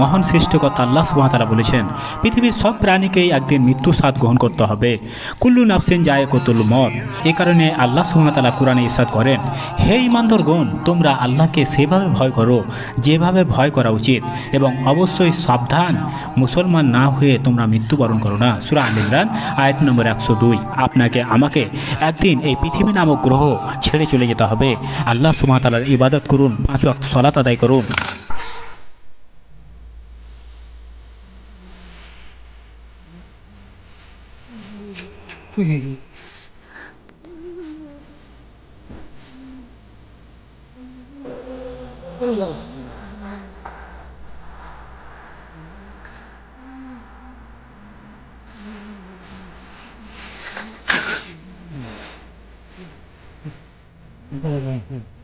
মহান সৃষ্টিকর্তা আল্লাহ সুহাতারা বলেছেন, পৃথিবীর সব প্রাণীকেই একদিন মৃত্যু স্বাদ গ্রহণ করতে হবে। কুল্লু নাফসিন যায় কতুল মত এ কারণে আল্লাহ সুহাতালা কোরআনে ইসাদ করেন, হে ইমানদরগণ তোমরা আল্লাহকে সেভাবে ভয় করো, যেভাবে ভয় করা উচিত এবং অবশ্যই সাবধান মুসলমান না হয়ে তোমরা মৃত্যুবরণ করো না। সুরা আল ইমরান, আয়াত নম্বর একশো দুই। আপনাকে, আমাকে একদিন এই পৃথিবী নামক গ্রহ ছেড়ে চলে যেতে হবে। আল্লাহ সুমাতালার ইবাদত করুন, পাঁচ ওয়াক্ত সলাত আদায় করুন। 对。嗯。嗯。嗯嗯嗯。